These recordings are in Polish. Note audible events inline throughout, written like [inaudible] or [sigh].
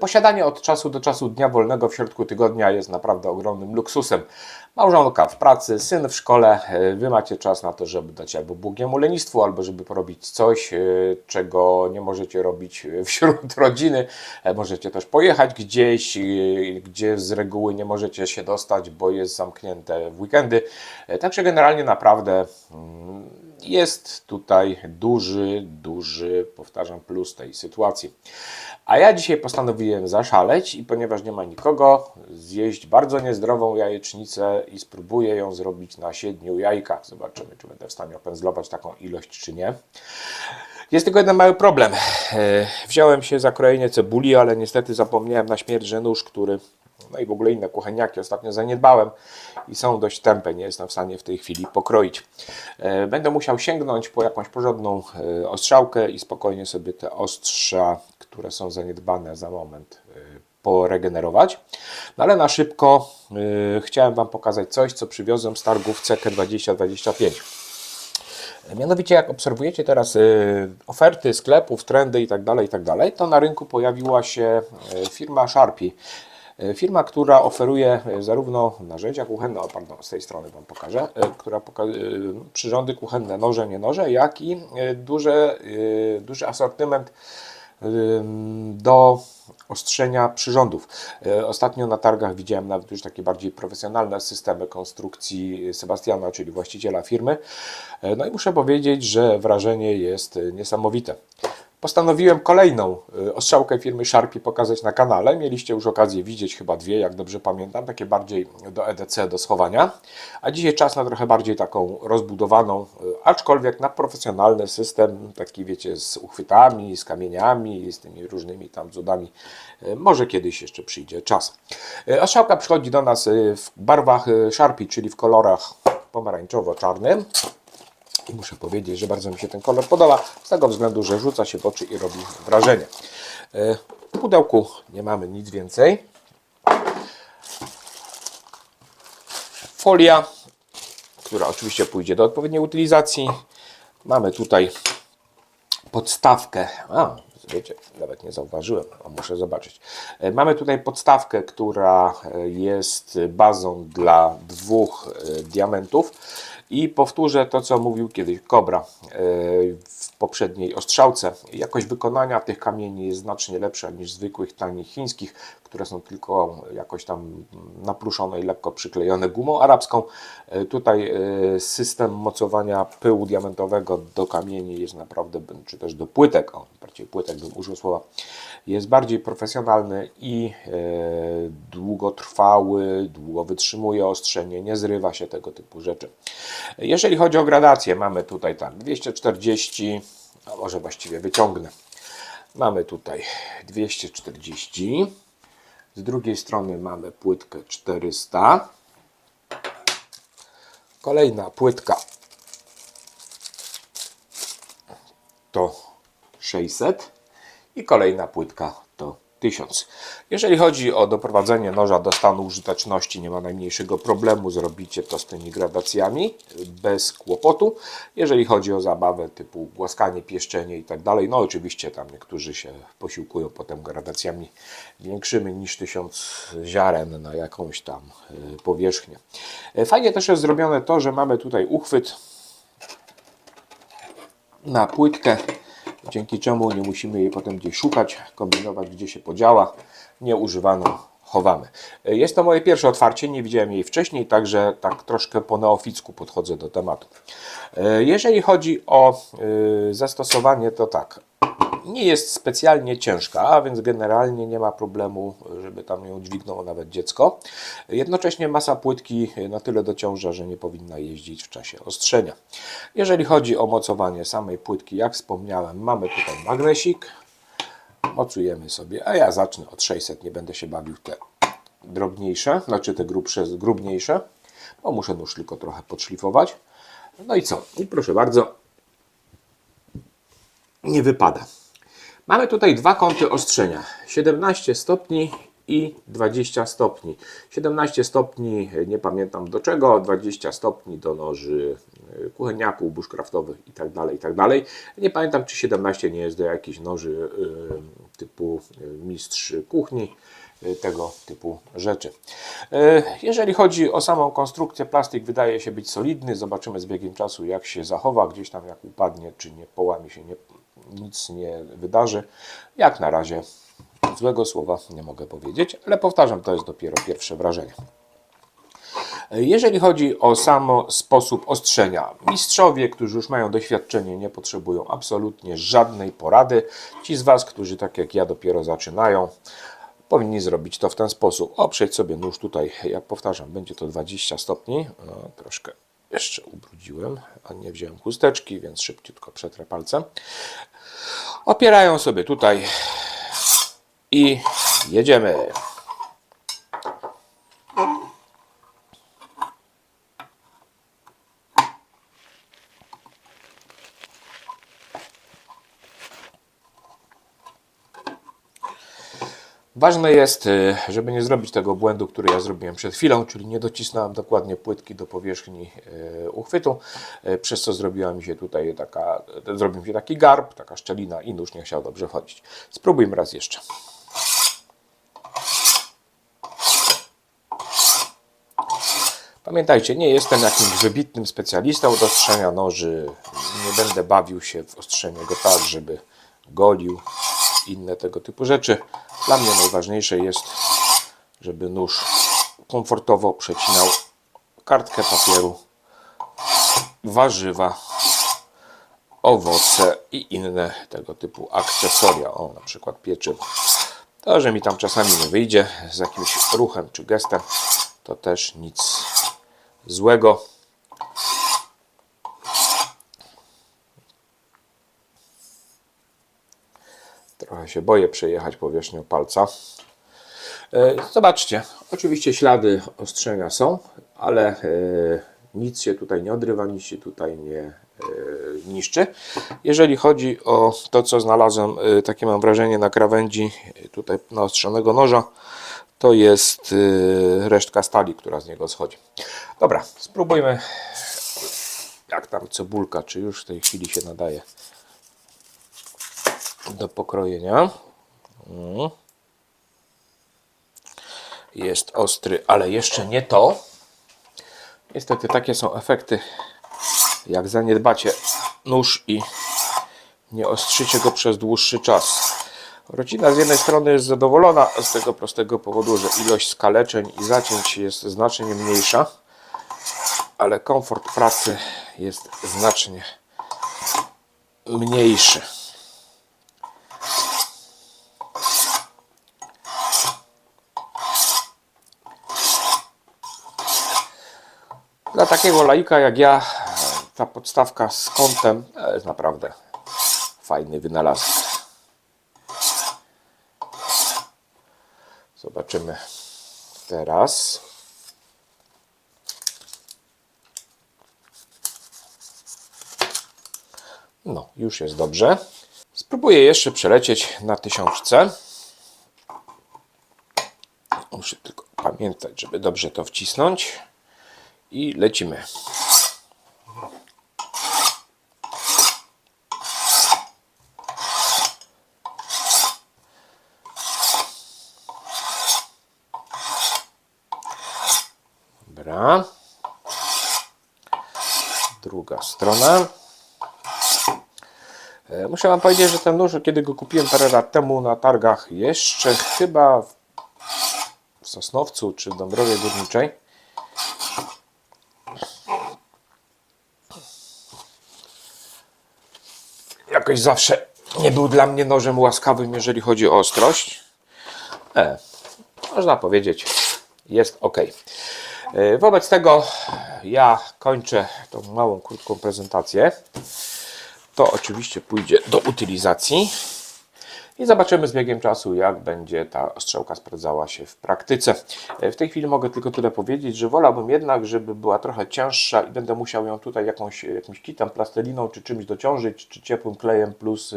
Posiadanie od czasu do czasu dnia wolnego w środku tygodnia jest naprawdę ogromnym luksusem. Małżonka w pracy, syn w szkole, wy macie czas na to, żeby dać albo błogiemu lenistwu, albo żeby porobić coś, e, czego nie możecie robić wśród [laughs] rodziny. E, Możecie też pojechać gdzieś, e, gdzie z reguły nie możecie się dostać, bo jest zamknięte w weekendy. E, Także generalnie naprawdę mm, jest tutaj duży, duży, powtarzam, plus tej sytuacji. A ja dzisiaj postanowiłem zaszaleć i ponieważ nie ma nikogo, zjeść bardzo niezdrową jajecznicę i spróbuję ją zrobić na siedmiu jajkach. Zobaczymy, czy będę w stanie opędzlować taką ilość, czy nie. Jest tylko jeden mały problem. E, Wziąłem się za krojenie cebuli, ale niestety zapomniałem na śmierć, że nóż, który no i w ogóle inne kucheniaki ostatnio zaniedbałem i są dość tępe, nie jestem w stanie w tej chwili pokroić. E, Będę musiał sięgnąć po jakąś porządną e, ostrzałkę i spokojnie sobie te ostrza, które są zaniedbane za moment, e, poregenerować. No ale na szybko chciałem Wam pokazać coś, co przywiozłem z targów CK 2025. Mianowicie, jak obserwujecie teraz oferty sklepów, trendy itd., itd., to na rynku pojawiła się firma Sharpie. Y, Firma, która oferuje y, zarówno narzędzia kuchenne, o pardon, z tej strony Wam pokażę, y, która poka- przyrządy kuchenne, noże, nie noże, jak i duże, duży asortyment ym, do ostrzenia przyrządów. E, Ostatnio na targach widziałem nawet już takie bardziej profesjonalne systemy konstrukcji Sebastiana, czyli właściciela firmy. E, No i muszę powiedzieć, że wrażenie jest e, niesamowite. Postanowiłem kolejną e, ostrzałkę firmy Sharpie pokazać na kanale. Mieliście już okazję widzieć chyba dwie, jak dobrze pamiętam, takie bardziej do EDC, do schowania. A dzisiaj czas na trochę bardziej taką rozbudowaną, e, aczkolwiek na profesjonalny system, taki wiecie, z uchwytami, z kamieniami, z tymi różnymi tam cudami. E, Może kiedyś jeszcze przyjdzie czas. Ostrzałka przychodzi do nas w barwach Sharpie, czyli w kolorach pomarańczowo-czarnym. I muszę powiedzieć, że bardzo mi się ten kolor podoba, z tego względu, że rzuca się w oczy i robi wrażenie. E, W pudełku nie mamy nic więcej. Folia, która oczywiście pójdzie do odpowiedniej utylizacji. Mamy tutaj podstawkę. A, wiecie, nawet nie zauważyłem, a muszę zobaczyć. E, Mamy tutaj podstawkę, która jest bazą dla dwóch e, diamentów. I powtórzę to, co mówił kiedyś Kobra e, poprzedniej ostrzałce. Jakość wykonania tych kamieni jest znacznie lepsza niż zwykłych, tanich chińskich, które są tylko jakoś tam napruszone i lekko przyklejone gumą arabską. E, Tutaj e, system mocowania pyłu diamentowego do kamieni jest naprawdę, czy też do płytek, o, bardziej płytek bym użył słowa, jest bardziej profesjonalny i e, długotrwały, długo wytrzymuje ostrzenie, nie zrywa się tego typu rzeczy. Jeżeli chodzi o gradację, mamy tutaj tak 240, a może właściwie wyciągnę. Mamy tutaj 240. Z drugiej strony mamy płytkę 400. Kolejna płytka to 600 i kolejna płytka 1000. Jeżeli chodzi o doprowadzenie noża do stanu użyteczności, nie ma najmniejszego problemu, zrobicie to z tymi gradacjami bez kłopotu. Jeżeli chodzi o zabawę typu głaskanie, pieszczenie i tak dalej, no oczywiście tam niektórzy się posiłkują potem gradacjami większymi niż 1000 ziaren na jakąś tam y, powierzchnię. Y, Fajnie też jest zrobione to, że mamy tutaj uchwyt na płytkę, dzięki czemu nie musimy jej potem gdzieś szukać, kombinować, gdzie się podziała. Nieużywaną chowamy. Jest to moje pierwsze otwarcie, nie widziałem jej wcześniej, także tak troszkę po neoficku podchodzę do tematu. Jeżeli chodzi o y, zastosowanie, to tak. Nie jest specjalnie ciężka, a więc generalnie nie ma problemu, żeby tam ją dźwignęło nawet dziecko. Jednocześnie masa płytki na tyle dociąża, że nie powinna jeździć w czasie ostrzenia. Jeżeli chodzi o mocowanie samej płytki, jak wspomniałem, mamy tutaj magnesik. Mocujemy sobie, a ja zacznę od 600, nie będę się bawił te drobniejsze, znaczy te grubsze, grubniejsze, bo muszę nóż tylko trochę podszlifować. No i co? I proszę bardzo, nie wypada. Mamy tutaj dwa kąty ostrzenia, 17 stopni i 20 stopni. 17 stopni, nie pamiętam do czego, 20 stopni do noży y, kuchenniaków, bushcraftowych i tak dalej, i tak. Nie pamiętam, czy 17 nie jest do jakichś noży y, typu y, mistrz kuchni, tego typu rzeczy. Jeżeli chodzi o samą konstrukcję, plastik wydaje się być solidny. Zobaczymy z biegiem czasu, jak się zachowa, gdzieś tam jak upadnie, czy nie połamie się, nie, nic nie wydarzy. Jak na razie złego słowa nie mogę powiedzieć, ale powtarzam, to jest dopiero pierwsze wrażenie. Jeżeli chodzi o sam sposób ostrzenia, mistrzowie, którzy już mają doświadczenie, nie potrzebują absolutnie żadnej porady. Ci z Was, którzy tak jak ja dopiero zaczynają, powinni zrobić to w ten sposób. Oprzeć sobie nóż tutaj, jak powtarzam, będzie to 20 stopni. No, troszkę jeszcze ubrudziłem, a nie wziąłem chusteczki, więc szybciutko przetrę palcem. Opierają sobie tutaj i jedziemy. Ważne jest, y, żeby nie zrobić tego błędu, który ja zrobiłem przed chwilą, czyli nie docisnąłem dokładnie płytki do powierzchni y, uchwytu, y, przez co zrobiła mi się tutaj taka, zrobił mi się taki garb, taka szczelina i nóż nie chciał dobrze wchodzić. Spróbujmy raz jeszcze. Pamiętajcie, nie jestem jakimś wybitnym specjalistą od ostrzenia noży. Nie będę bawił się w ostrzenie go tak, żeby golił inne tego typu rzeczy. Dla mnie najważniejsze jest, żeby nóż komfortowo przecinał kartkę papieru, warzywa, owoce i inne tego typu akcesoria. O, na przykład pieczywo. To, że mi tam czasami nie wyjdzie z jakimś ruchem czy gestem, to też nic złego. Trochę się boję przejechać powierzchnią palca. E, Zobaczcie, oczywiście ślady ostrzenia są, ale e, nic się tutaj nie odrywa, nic się tutaj nie e, niszczy. Jeżeli chodzi o to, co znalazłem, takie mam wrażenie na krawędzi tutaj naostrzonego noża, to jest resztka stali, która z niego schodzi. Dobra, spróbujmy jak tam cebulka, czy już w tej chwili się nadaje do pokrojenia. Mm. Jest ostry, ale jeszcze nie to. Niestety takie są efekty, jak zaniedbacie nóż i nie ostrzycie go przez dłuższy czas. Rodzina z jednej strony jest zadowolona z tego prostego powodu, że ilość skaleczeń i zacięć jest znacznie mniejsza, ale komfort pracy jest znacznie mniejszy. Dla takiego laika jak ja, ta podstawka z kątem to jest naprawdę fajny wynalazek. Zobaczymy teraz. No, już jest dobrze. Spróbuję jeszcze przelecieć na tysiączce. Muszę tylko pamiętać, żeby dobrze to wcisnąć. I lecimy. Dobra. Druga strona. E, Muszę Wam powiedzieć, że ten nóż, kiedy go kupiłem parę lat temu na targach, jeszcze chyba w- w Sosnowcu czy w Dąbrowie Górniczej, jakoś zawsze nie był dla mnie nożem łaskawym, jeżeli chodzi o ostrość. E, można powiedzieć, jest ok. E, Wobec tego ja kończę tą małą, krótką prezentację. To oczywiście pójdzie do utylizacji i zobaczymy z biegiem czasu, jak będzie ta ostrzałka sprawdzała się w praktyce. E, W tej chwili mogę tylko tyle powiedzieć, że wolałbym jednak, żeby była trochę cięższa i będę musiał ją tutaj jakąś, jakimś kitem, plasteliną czy czymś dociążyć, czy ciepłym klejem plus y,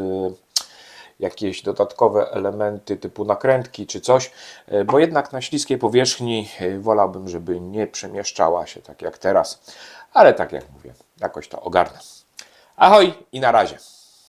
jakieś dodatkowe elementy typu nakrętki czy coś, e, bo jednak na śliskiej powierzchni e, wolałbym, żeby nie przemieszczała się tak jak teraz, ale tak jak mówię, jakoś to ogarnę. Ahoj i na razie.